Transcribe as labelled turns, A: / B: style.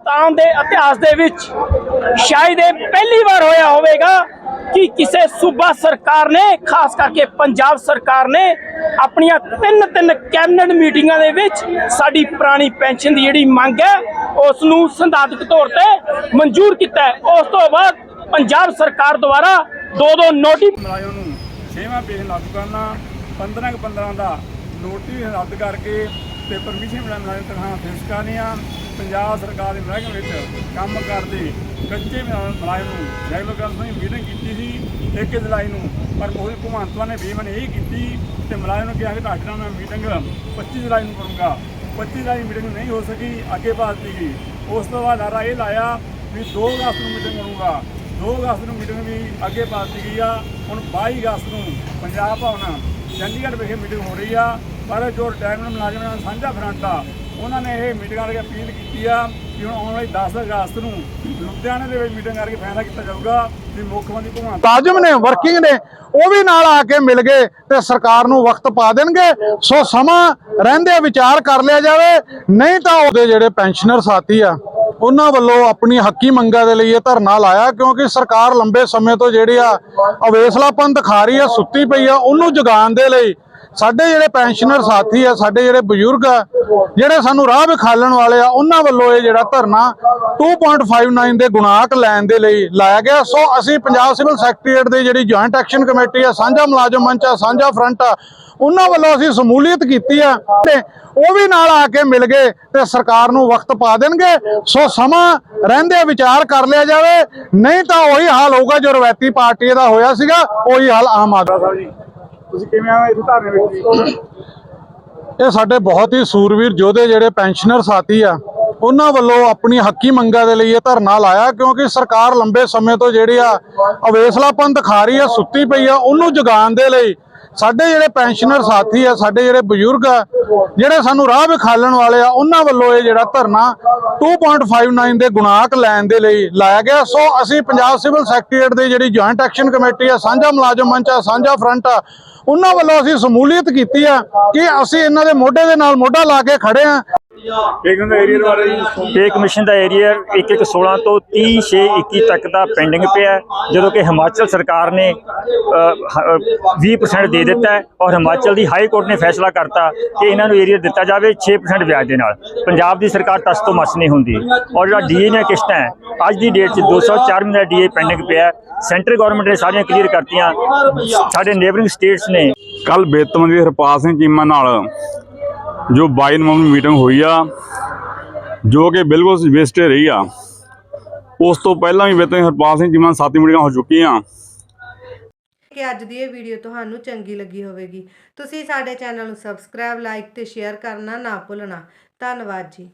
A: ਹਿੰਦੁਸਤਾਨ ਦੇ ਇਤਿਹਾਸ ਦੇ ਵਿੱਚ ਸ਼ਾਇਦ ਇਹ ਪਹਿਲੀ ਵਾਰ ਹੋਇਆ ਹੋਵੇਗਾ ਕਿ ਕਿਸੇ ਸੂਬਾ ਸਰਕਾਰ ਨੇ, ਖਾਸ ਕਰਕੇ ਪੰਜਾਬ ਸਰਕਾਰ ਨੇ, ਆਪਣੀਆਂ ਤਿੰਨ ਤਿੰਨ ਕੈਬਨਿਟ ਮੀਟਿੰਗਾਂ ਦੇ ਵਿੱਚ ਸਾਡੀ ਪੁਰਾਣੀ ਪੈਨਸ਼ਨ ਦੀ ਜਿਹੜੀ ਮੰਗ ਹੈ, ਉਸ ਨੂੰ ਸੰਦਾਤਕ ਤੌਰ ਤੇ ਮਨਜ਼ੂਰ ਕੀਤਾ ਹੈ। ਉਸ ਤੋਂ ਬਾਅਦ ਪੰਜਾਬ ਸਰਕਾਰ ਦੁਆਰਾ ਦੋ ਦੋ ਨੋਟਿਸ
B: ਮੁਲਾਜ਼ਮ ਨੂੰ ਛੇਵਾਂ ਪੇਜ ਲਾਗੂ ਕਰਨਾ 15 15 ਦਾ ਨੋਟਿਸ ਰੱਦ ਕਰਕੇ ਤੇ ਪਰਮਿਸ਼ਨ ਮਿਲਣ ਮੁਲਾਜ਼ਮ ਤਨਖਾਹਾਂ ਫਿਕਸ ਕਰਨੀਆਂ ਪੰਜਾਬ ਸਰਕਾਰ ਦੇ ਮਹਿਕਮੇ ਵਿੱਚ ਕੰਮ ਕਰਦੇ, ਕੱਚੇ ਮੁਲਾ- ਮੁਲਾਜ਼ਮ ਨੂੰ। ਰੈਗੂਲਰ ਕਰਨ ਦੀ ਮੀਟਿੰਗ ਕੀਤੀ ਸੀ 1 ਜੁਲਾਈ ਨੂੰ, ਪਰ ਮੋਦੀ ਭਗਵੰਤ ਨੇ ਬੇਮਨ ਇਹ ਕੀਤੀ ਤੇ ਮੁਲਾਜ਼ਮ ਨੂੰ ਕਿਹਾ ਕਿ ਤੁਹਾਡੇ ਨਾਲ ਮੈਂ ਮੀਟਿੰਗ 25 ਜੁਲਾਈ ਨੂੰ ਕਰੂੰਗਾ। 25 ਜੁਲਾਈ ਮੀਟਿੰਗ ਨਹੀਂ ਹੋ ਸਕੀ, ਅੱਗੇ ਬਾਤ ਗਈ ਉਸ ਤੋਂ ਬਾਅਦ ਨਾਰਾ ਇਹ ਲਾਇਆ ਵੀ 2 ਅਗਸਤ ਨੂੰ ਮੀਟਿੰਗ ਕਰੂੰਗਾ 2 ਅਗਸਤ ਨੂੰ ਮੀਟਿੰਗ ਵੀ ਅੱਗੇ ਪਾਤੀ ਗਈ ਆ। ਹੁਣ 22 ਅਗਸਤ ਨੂੰ ਪੰਜਾਬ ਭਵਨ, ਚੰਡੀਗੜ੍ਹ ਵਿਖੇ ਮੀਟਿੰਗ ਹੋ ਰਹੀ ਆ। ਪਰ ਜੋ ਰਿਟਾਇਰਮੈਂਟ ਮੁਲਾਜ਼ਮਾਂ ਦਾ ਸਾਂਝਾ ਫਰੰਟ ਆ ਉਹਨਾਂ ਨੇ ਇਹ ਮੀਟਿੰਗ ਕਰਕੇ ਅਪੀਲ ਕੀਤੀ ਆ ਕਿ ਹੁਣ ਆਉਣ ਵਾਲੀ 10 ਅਗਸਤ ਨੂੰ ਲੁਧਿਆਣੇ ਦੇ ਵਿੱਚ ਮੀਟਿੰਗ ਕਰਕੇ ਫੈਸਲਾ ਕੀਤਾ ਜਾਊਗਾ ਵੀ ਮੁੱਖ ਮੰਤਰੀ ਭਗਵੰਤ
C: ਮੁਲਾਜ਼ਮ ਨੇ ਵਰਕਿੰਗ ਨੇ, ਉਹ ਵੀ ਨਾਲ ਆ ਕੇ ਮਿਲ ਗਏ ਤੇ ਸਰਕਾਰ ਨੂੰ ਵਕਤ ਪਾ ਦੇਣਗੇ। ਸੋ ਸਮਾਂ ਰਹਿੰਦੇ ਵਿਚਾਰ ਕਰ ਲਿਆ ਜਾਵੇ, ਨਹੀਂ ਤਾਂ ਉਹਦੇ ਜਿਹੜੇ ਪੈਨਸ਼ਨਰ ਸਾਥੀ ਆ ਉਹਨਾਂ ਵੱਲੋਂ ਆਪਣੀ ਹੱਕੀ ਮੰਗਾਂ ਦੇ ਲਈ ਇਹ ਧਰਨਾ ਲਾਇਆ, ਕਿਉਂਕਿ ਸਰਕਾਰ ਲੰਬੇ ਸਮੇਂ ਤੋਂ ਜਿਹੜੀ ਆ ਅਵੇਸਲਾਪਨ ਦਿਖਾ ਰਹੀ ਆ, ਸੁੱਤੀ ਪਈ ਆ, ਉਹਨੂੰ ਜਗਾਉਣ ਦੇ ਲਈ ਸਾਡੇ ਜਿਹੜੇ ਪੈਨਸ਼ਨਰ ਸਾਥੀ ਆ, ਸਾਡੇ ਜਿਹੜੇ ਬਜ਼ੁਰਗ ਆ, ਜਿਹੜੇ ਸਾਨੂੰ ਰਾਹ ਵਿਖਾਲਣ ਵਾਲੇ ਆ, ਉਹਨਾਂ ਵੱਲੋਂ ਇਹ ਜਿਹੜਾ ਧਰਨਾ 2.59 ਦੇ ਗੁਣਾਕ ਲੈਣ ਦੇ ਲਈ ਲਾਇਆ ਗਿਆ। ਸੋ ਅਸੀਂ ਪੰਜਾਬ ਸਿਵਲ ਸੈਕਟਰੀਏਟ ਦੇ ਜਿਹੜੀ ਜੁਆਇੰਟ ਐਕਸ਼ਨ ਕਮੇਟੀ ਆ, ਸਾਂਝਾ ਮੁਲਾਜ਼ਮ ਮੰਚ ਆ, ਸਾਂਝਾ ਫਰੰਟ ਆ ਉਹਨਾਂ ਵੱਲੋਂ ਅਸੀਂ ਸਮੂਲੀਅਤ ਕੀਤੀ ਆ ਤੇ ਉਹ ਵੀ ਨਾਲ ਆ ਕੇ ਮਿਲ ਗਏ ਤੇ ਸਰਕਾਰ ਨੂੰ ਵਕਤ ਪਾ ਦੇਣਗੇ। ਸੋ ਸਮਾਂ ਰਹਿੰਦੇ ਵਿਚਾਰ ਕਰ ਲਿਆ ਜਾਵੇ। ਨਹੀਂ ਤਾਂ ਉਹੀ ਹਾਲ ਹੋਊਗਾ ਜੋ ਰਵਾਇਤੀ ਪਾਰਟੀ ਦਾ ਹੋਇਆ ਸੀਗਾ ਉਹੀ ਹਾਲ ਆਮ ਆਦਮੀ
B: ਸਾਹਿਬ ਜੀ ਤੁਸੀਂ ਕਿਵੇਂ ਆਏ ਇਸ ਧਰਨੇ ਵਿੱਚ?
C: ਇਹ ਸਾਡੇ ਬਹੁਤ ਹੀ ਸੂਰਵੀਰ ਯੋਧੇ ਜਿਹੜੇ ਪੈਨਸ਼ਨਰ ਸਾਥੀ ਆ ਉਹਨਾਂ ਵੱਲੋਂ ਆਪਣੀ ਹੱਕੀ ਮੰਗਾਂ ਦੇ ਲਈ ਇਹ ਧਰਨਾ ਲਾਇਆ, ਕਿਉਂਕਿ ਸਰਕਾਰ ਲੰਬੇ ਸਮੇਂ ਤੋਂ ਜਿਹੜੀ ਆ ਅਵੇਸਲਾਪਨ ਦਿਖਾ ਰਹੀ ਆ, ਸੁੱਤੀ ਪਈ ਆ, ਉਹਨੂੰ ਜਗਾਉਣ ਦੇ ਲਈ ਸਾਡੇ ਜਿਹੜੇ ਪੈਨਸ਼ਨਰ ਸਾਥੀ ਆ, ਸਾਡੇ ਜਿਹੜੇ ਬਜ਼ੁਰਗ ਆ, ਜਿਹੜੇ ਸਾਨੂੰ ਰਾਹ ਵਿਖਾਲਣ ਵਾਲੇ ਆ, ਉਹਨਾਂ ਵੱਲੋਂ ਇਹ ਜਿਹੜਾ ਧਰਨਾ 2.59 ਦੇ ਗੁਣਾਕ ਲੈਣ ਦੇ ਲਈ ਲਾਇਆ ਗਿਆ। ਸੋ ਅਸੀਂ ਪੰਜਾਬ ਸਿਵਲ ਸੈਕਟਰੀਏਟ ਦੇ ਜਿਹੜੀ ਜੁਆਇੰਟ ਐਕਸ਼ਨ ਕਮੇਟੀ ਆ, ਸਾਂਝਾ ਮੁਲਾਜ਼ਮ ਮੰਚ ਆ, ਸਾਂਝਾ ਫਰੰਟ ਆ, ਉਹਨਾਂ ਵੱਲੋਂ ਅਸੀਂ ਸਮੂਲੀਅਤ ਕੀਤੀ ਆ ਕਿ ਅਸੀਂ ਇਹਨਾਂ ਦੇ ਮੋਢੇ ਦੇ ਨਾਲ ਮੋਢਾ ਲਾ ਕੇ ਖੜੇ ਆ।
D: ਪੇ ਕਮਿਸ਼ਨ ਦਾ ਏਰੀਆ 1116 ਤੋਂ 30621 ਤੱਕ ਦਾ ਪੈਂਡਿੰਗ ਪਿਆ ਜਦੋਂ ਕਿ ਹਿਮਾਚਲ ਸਰਕਾਰ ਨੇ ਅ, ਹ- ਅ, 20% ਦੇ ਦਿੱਤਾ ਹੈ ਔਰ ਹਿਮਾਚਲ ਦੀ ਹਾਈ ਕੋਰਟ ਨੇ ਫੈਸਲਾ ਕਰਤਾ ਕਿ ਇਹਨਾਂ ਨੂੰ ਏਰੀਆ ਦਿੱਤਾ ਜਾਵੇ 6% ਵਿਆਜ ਦੇ ਨਾਲ। ਪੰਜਾਬ ਦੀ ਸਰਕਾਰ ਟਸ ਤੋਂ ਮਸ ਨਹੀਂ ਹੁੰਦੀ। ਔਰ ਜਿਹੜਾ ਡੀਏ ਦੀਆਂ ਕਿਸ਼ਤਾਂ ਹੈ ਅੱਜ ਦੀ ਡੇਟ 'ਚ 204 ਮਹੀਨੇ ਡੀਏ ਪੈਂਡਿੰਗ ਪਿਆ ਹੈ। ਸੈਂਟਰ ਗਵਰਨਮੈਂਟ ਨੇ ਸਾਰੀਆਂ ਕਲੀਅਰ ਕਰਤੀਆਂ। ਸਾਡੇ ਨੇਬਰਿੰਗ ਸਟੇਟਸ ਨੇ
B: ਕੱਲ ਵਿੱਤ ਮੰਤਰੀ ਹਰਪਾਲ ਸਿੰਘ ਚੀਮਾ ਨਾਲ ਜੋ 22 ਨਵੰਬਰ ਨੂੰ ਮੀਟਿੰਗ ਹੋਈ ਆ, ਜੋ ਕਿ ਬਿਲਕੁਲ ਵੇਸਟੇ ਰਹੀ ਆ। ਉਸ ਤੋਂ ਪਹਿਲਾਂ ਵੀ ਵਿੱਤ ਹਰਪਾਲ ਸਿੰਘ ਚੀਮਾ ਨਾਲ ਸਾਥੀ ਮੀਟਿੰਗਾਂ ਹੋ ਚੁੱਕੀਆਂ।
E: ਕਿ ਅੱਜ ਦੀ ਇਹ ਵੀਡੀਓ ਤੁਹਾਨੂੰ ਚੰਗੀ ਲੱਗੀ ਹੋਵੇਗੀ। ਤੁਸੀਂ ਸਾਡੇ ਚੈਨਲ ਨੂੰ ਸਬਸਕ੍ਰਾਈਬ ਲਾਈਕ ਤੇ ਸ਼ੇਅਰ ਕਰਨਾ ਨਾ ਭੁੱਲਣਾ। ਧੰਨਵਾਦ ਜੀ।